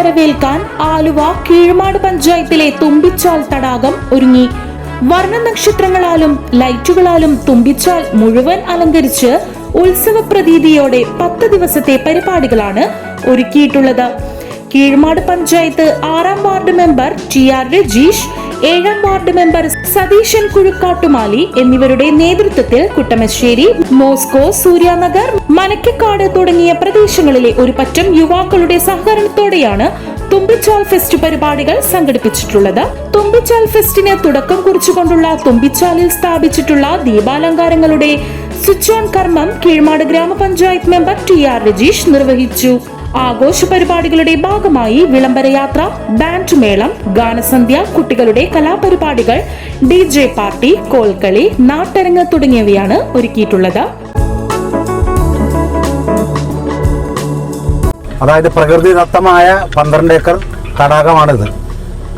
വരവേൽക്കാൻ ആലുവ കീഴ്മാട് പഞ്ചായത്തിലെ തുമ്പിച്ചാൽ തടാകം ഒരുങ്ങി. വർണ നക്ഷത്രങ്ങളാലും ലൈറ്റുകളാലും തുമ്പിച്ചാൽ മുഴുവൻ അലങ്കരിച്ച് ഉത്സവ പ്രതീതിയോടെ പത്ത് ദിവസത്തെ പരിപാടികളാണ് ഒരുക്കിയിട്ടുള്ളത്. കീഴ്മാട് പഞ്ചായത്ത് ആറാം ward member T R Rajeesh ഏഴാം വാർഡ് മെമ്പർ സതീശൻ കുഴുക്കാട്ടുമാലി എന്നിവരുടെ നേതൃത്വത്തിൽ കുട്ടമശ്ശേരി മോസ്കോ സൂര്യാനഗർ മനക്കക്കാട് തുടങ്ങിയ പ്രദേശങ്ങളിലെ ഒരു പറ്റം യുവാക്കളുടെ സഹകരണത്തോടെയാണ് തുമ്പിച്ചാൽ ഫെസ്റ്റ് പരിപാടികൾ സംഘടിപ്പിച്ചിട്ടുള്ളത്. തുമ്പിച്ചാൽ ഫെസ്റ്റിന് തുടക്കം കുറിച്ചുകൊണ്ടുള്ള തുമ്പിച്ചാലിൽ സ്ഥാപിച്ചിട്ടുള്ള ദീപാലങ്കാരങ്ങളുടെ സ്വിച്ച് ഓൺ കർമ്മം കീഴ്മാട് ഗ്രാമപഞ്ചായത്ത് മെമ്പർ ടി ആർ രജീഷ് നിർവഹിച്ചു. ആഘോഷ പരിപാടികളുടെ ഭാഗമായി വിളംബര യാത്ര ബാൻഡ് മേളം ഗാനസന്ധ്യ കുട്ടികളുടെ കലാപരിപാടികൾ ഡി ജെ പാർട്ടി കോൽക്കളി നാട്ടരങ്ങ് തുടങ്ങിയവയാണ് ഒരുക്കിയിട്ടുള്ളത്. അതായത് പ്രകൃതിദത്തമായ പന്ത്രണ്ട് ഏക്കർ തടാകമാണിത്.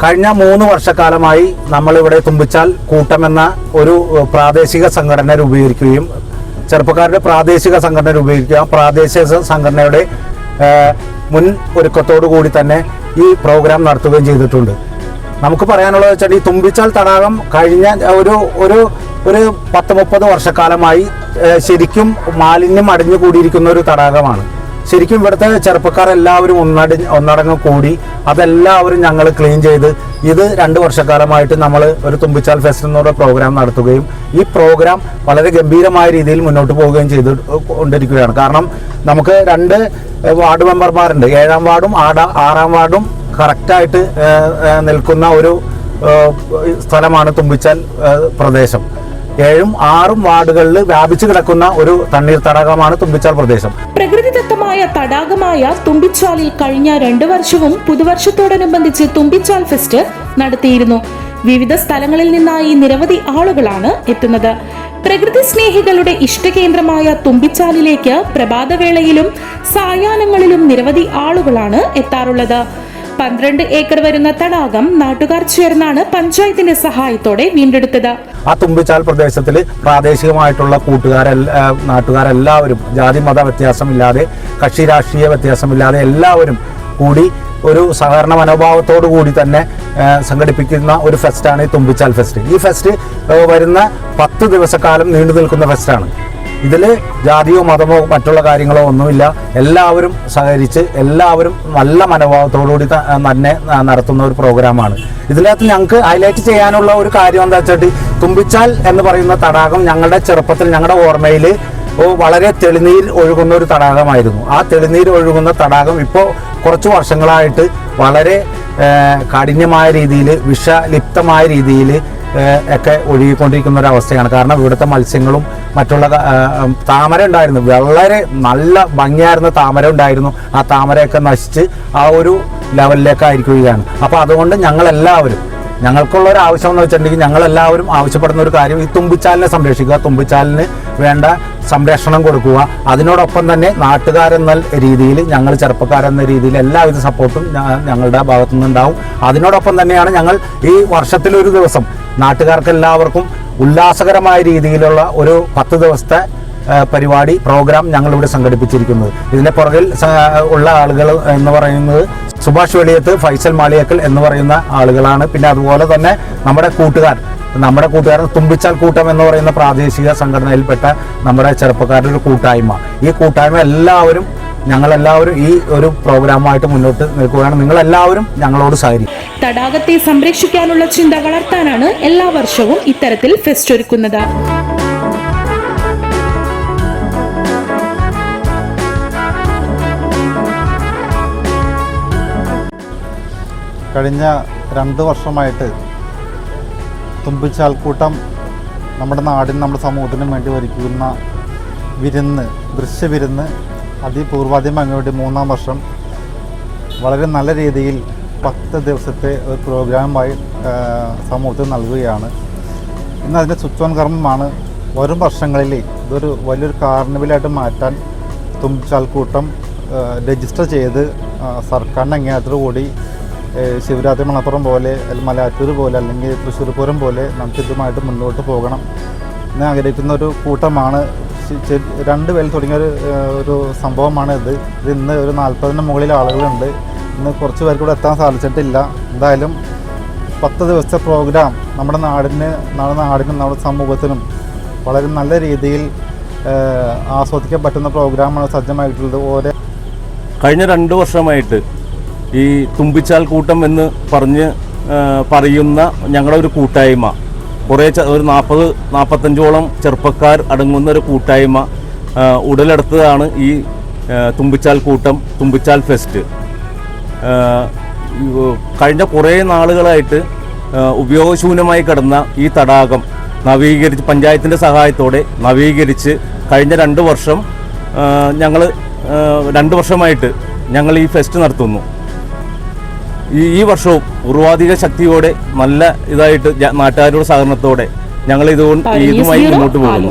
കഴിഞ്ഞ മൂന്ന് വർഷക്കാലമായി നമ്മളിവിടെ തുമ്പിച്ചാൽ കൂട്ടം എന്ന ഒരു പ്രാദേശിക സംഘടന രൂപീകരിക്കുകയും ചെറുപ്പക്കാരുടെ പ്രാദേശിക സംഘടന രൂപീകരിക്കുക പ്രാദേശിക സംഘടനയുടെ മുൻ ഒരുക്കത്തോടു കൂടി തന്നെ ഈ പ്രോഗ്രാം നടത്തുകയും ചെയ്തിട്ടുണ്ട്. നമുക്ക് പറയാനുള്ളത് വെച്ചാൽ ഈ തുമ്പിച്ചാൽ തടാകം കഴിഞ്ഞ ഒരു ഒരു ഒരു പത്ത് മുപ്പത് വർഷക്കാലമായി ശരിക്കും മാലിന്യം അടിഞ്ഞു കൂടിയിരിക്കുന്ന ഒരു തടാകമാണ്. ശരിക്കും ഇവിടുത്തെ ചെറുപ്പക്കാർ എല്ലാവരും ഒന്നടി ഒന്നടങ്ങ് കൂടി അതെല്ലാവരും ഞങ്ങൾ ക്ലീൻ ചെയ്ത് ഇത് രണ്ട് വർഷക്കാലമായിട്ട് നമ്മൾ ഒരു തുമ്പിച്ചാൽ ഫെസ്റ്റ് എന്നുള്ള പ്രോഗ്രാം നടത്തുകയും ഈ പ്രോഗ്രാം വളരെ ഗംഭീരമായ രീതിയിൽ മുന്നോട്ട് പോവുകയും ചെയ്ത് കൊണ്ടിരിക്കുകയാണ്. കാരണം നമുക്ക് രണ്ട് വാർഡ് മെമ്പർമാരുണ്ട്. ഏഴാം വാർഡും ആടാ ആറാം വാർഡും കറക്റ്റായിട്ട് നിൽക്കുന്ന ഒരു സ്ഥലമാണ് തുമ്പിച്ചാൽ പ്രദേശം. ഏഴും ആറും വാർഡുകളിൽ വ്യാപിച്ചു കിടക്കുന്ന ഒരു തണ്ണീർ തടാകമാണ് തുമ്പിച്ചാൽ പ്രദേശം. പ്രകൃതിദത്തമായ തടാകമായ തുമ്പിച്ചാലിൽ കഴിഞ്ഞ രണ്ടു വർഷവും പുതുവർഷത്തോടനുബന്ധിച്ച് തുമ്പിച്ചാൽ ഫെസ്റ്റ് നടത്തിയിരുന്നു. വിവിധ സ്ഥലങ്ങളിൽ നിന്നായി നിരവധി ആളുകളാണ് എത്തുന്നത്. പ്രകൃതി സ്നേഹികളുടെ ഇഷ്ടകേന്ദ്രമായ തുമ്പിച്ചാലിലേക്ക് പ്രഭാതവേളയിലും സായാഹ്നങ്ങളിലും നിരവധി ആളുകളാണ് എത്താറുള്ളത്. പന്ത്രണ്ട് ഏക്കർ വരുന്ന തടാകം നാട്ടുകാർ ചേർന്നാണ് പഞ്ചായത്തിന്റെ സഹായത്തോടെ വീണ്ടെടുത്തത്. ആ തുമ്പിച്ചാൽ പ്രദേശത്തിൽ പ്രാദേശികമായിട്ടുള്ള കൂട്ടുകാരെല്ലാ നാട്ടുകാരെല്ലാവരും ജാതി മത വ്യത്യാസമില്ലാതെ കക്ഷി രാഷ്ട്രീയ വ്യത്യാസമില്ലാതെ എല്ലാവരും കൂടി ഒരു സഹകരണ മനോഭാവത്തോടു കൂടി തന്നെ സംഘടിപ്പിക്കുന്ന ഒരു ഫെസ്റ്റാണ് ഈ തുമ്പിച്ചാൽ ഫെസ്റ്റ്. ഈ ഫെസ്റ്റ് വരുന്ന പത്ത് ദിവസക്കാലം നീണ്ടു നിൽക്കുന്ന ഫെസ്റ്റാണ്. ഇതിൽ ജാതിയോ മതമോ മറ്റുള്ള കാര്യങ്ങളോ ഒന്നുമില്ല. എല്ലാവരും സഹകരിച്ച് എല്ലാവരും നല്ല മനോഭാവത്തോടുകൂടി തന്നെ നടത്തുന്ന ഒരു പ്രോഗ്രാമാണ്. ഇതിനകത്ത് ഞങ്ങൾക്ക് ഹൈലൈറ്റ് ചെയ്യാനുള്ള ഒരു കാര്യം എന്താ വെച്ചിട്ട് തുമ്പിച്ചാൽ എന്ന് പറയുന്ന തടാകം ഞങ്ങളുടെ ചെറുപ്പത്തിൽ ഞങ്ങളുടെ ഓർമ്മയിൽ വളരെ തെളിനീർ ഒഴുകുന്ന ഒരു തടാകമായിരുന്നു. ആ തെളിനീർ ഒഴുകുന്ന തടാകം ഇപ്പോൾ കുറച്ച് വർഷങ്ങളായിട്ട് വളരെ കാഠിന്യമായ രീതിയിൽ വിഷലിപ്തമായ രീതിയിൽ ഒക്കെ ഒഴുകിക്കൊണ്ടിരിക്കുന്ന ഒരു അവസ്ഥയാണ്. കാരണം ഇവിടുത്തെ മത്സ്യങ്ങളും മറ്റുള്ള താമര ഉണ്ടായിരുന്നു. വളരെ നല്ല ഭംഗിയായിരുന്ന താമര ഉണ്ടായിരുന്നു. ആ താമരയൊക്കെ നശിച്ച് ആ ഒരു ലെവലിലേക്ക് ലെവലിലേക്കായിരിക്കുകയാണ് അപ്പോൾ അതുകൊണ്ട് ഞങ്ങളെല്ലാവരും ഞങ്ങൾക്കുള്ള ഒരു ആവശ്യം എന്ന് വെച്ചിട്ടുണ്ടെങ്കിൽ ഞങ്ങളെല്ലാവരും ആവശ്യപ്പെടുന്ന ഒരു കാര്യം ഈ തുമ്പിച്ചാലിനെ സംരക്ഷിക്കുക. തുമ്പിച്ചാലിന് വേണ്ട സംരക്ഷണം കൊടുക്കുക. അതിനോടൊപ്പം തന്നെ നാട്ടുകാരെന്ന രീതിയിൽ ഞങ്ങൾ ചെറുപ്പക്കാരെന്ന രീതിയിൽ എല്ലാവിധ സപ്പോർട്ടും ഞങ്ങളുടെ ഭാഗത്തു നിന്നുണ്ടാവും. അതിനോടൊപ്പം തന്നെയാണ് ഞങ്ങൾ ഈ വർഷത്തിലൊരു ദിവസം നാട്ടുകാർക്ക് എല്ലാവർക്കും ഉല്ലാസകരമായ രീതിയിലുള്ള ഒരു പത്ത് ദിവസത്തെ പരിപാടി പ്രോഗ്രാം ഞങ്ങളിവിടെ സംഘടിപ്പിച്ചിരിക്കുന്നത്. ഇതിന്റെ പുറകിൽ ഉള്ള ആളുകൾ എന്ന് പറയുന്നത് സുഭാഷ് വെളിയത്ത് ഫൈസൽ മാളിയക്കൽ എന്ന് പറയുന്ന ആളുകളാണ്. പിന്നെ അതുപോലെ തന്നെ നമ്മുടെ കൂട്ടുകാർ നമ്മുടെ കൂട്ടുകാരൻ തുമ്പിച്ചാൽ കൂട്ടം എന്ന് പറയുന്ന പ്രാദേശിക സംഘടനയിൽപ്പെട്ട നമ്മുടെ ചെറുപ്പക്കാരുടെ ഒരു കൂട്ടായ്മ. ഈ കൂട്ടായ്മ എല്ലാവരും ഞങ്ങളെല്ലാവരും ഈ ഒരു പ്രോഗ്രാമായിട്ട് മുന്നോട്ട് നിൽക്കുകയാണ്. നിങ്ങളെല്ലാവരും ഞങ്ങളോട് സഹകരിക്കും തടാകത്തെ സംരക്ഷിക്കാനുള്ള ചിന്ത വളർത്താനാണ് എല്ലാ വർഷവും ഇത്തരത്തിൽ ഫെസ്റ്റ് ഒരുക്കുന്നത്. കഴിഞ്ഞ രണ്ട് വർഷമായിട്ട് തുമ്പിച്ചാൽക്കൂട്ടം നമ്മുടെ നാടിനും നമ്മുടെ സമൂഹത്തിനും വേണ്ടി ഒരുക്കുന്ന വിരുന്ന് ദൃശ്യവിരുന്ന് അതിപൂർവാദ്യം അങ്ങോട്ട് മൂന്നാം വർഷം വളരെ നല്ല രീതിയിൽ പത്ത് ദിവസത്തെ ഒരു പ്രോഗ്രാമായി സമൂഹത്തിന് നൽകുകയാണ്. ഇന്ന് അതിന്റെ സ്വിച്ച് കർമ്മമാണ് വരും വർഷങ്ങളിൽ ഇതൊരു വലിയൊരു കാർണിവലായിട്ട് മാറ്റാൻ തുമ്പിച്ചാൽക്കൂട്ടം രജിസ്റ്റർ ചെയ്ത് സർക്കാരിന്റെ അംഗീകാരത്തോടു കൂടി ശിവരാത്രി മണപ്പുറം പോലെ മലയാറ്റൂർ പോലെ അല്ലെങ്കിൽ തൃശ്ശൂർ പൂരം പോലെ നമുക്ക് ഇതുമായിട്ട് മുന്നോട്ട് പോകണം എന്ന് ആഗ്രഹിക്കുന്ന ഒരു കൂട്ടമാണ്. രണ്ട് പേരിൽ തുടങ്ങിയ ഒരു ഒരു സംഭവമാണ് ഇത്. ഇത് ഇന്ന് ഒരു നാൽപ്പതിന് മുകളിൽ ആളുകളുണ്ട്. ഇന്ന് കുറച്ച് പേർക്ക് ഇവിടെ എത്താൻ സാധിച്ചിട്ടില്ല. എന്തായാലും പത്ത് ദിവസത്തെ പ്രോഗ്രാം നമ്മുടെ നാടിന് നമ്മുടെ നാടിനും നമ്മുടെ സമൂഹത്തിനും വളരെ നല്ല രീതിയിൽ ആസ്വദിക്കാൻ പറ്റുന്ന പ്രോഗ്രാമാണ് സജ്ജമായിട്ടുള്ളത്. ഓരോ കഴിഞ്ഞ രണ്ട് വർഷമായിട്ട് ഈ തുമ്പിച്ചാൽ കൂട്ടം എന്ന് പറഞ്ഞ് പറയുന്ന ഞങ്ങളുടെ ഒരു കൂട്ടായ്മ. കുറേ ഒരു നാൽപ്പത് നാൽപ്പത്തഞ്ചോളം ചെറുപ്പക്കാർ അടങ്ങുന്ന ഒരു കൂട്ടായ്മ ഉടലെടുത്തതാണ് ഈ തുമ്പിച്ചാൽ കൂട്ടം തുമ്പിച്ചാൽ ഫെസ്റ്റ്. കഴിഞ്ഞ കുറേ നാളുകളായിട്ട് ഉപയോഗശൂന്യമായി കിടന്ന ഈ തടാകം നവീകരിച്ച് പഞ്ചായത്തിന്റെ സഹായത്തോടെ നവീകരിച്ച് കഴിഞ്ഞ രണ്ട് വർഷം ഞങ്ങൾ രണ്ട് വർഷമായിട്ട് ഞങ്ങൾ ഈ ഫെസ്റ്റ് നടത്തുന്നു. ഈ ഈ വർഷവും ഉർവാധിക ശക്തിയോടെ നല്ല ഇതായിട്ട് നാട്ടുകാരുടെ സഹകരണത്തോടെ ഞങ്ങൾ ഇതുകൊണ്ട് ഇതുമായി മുന്നോട്ട് പോകുന്നു.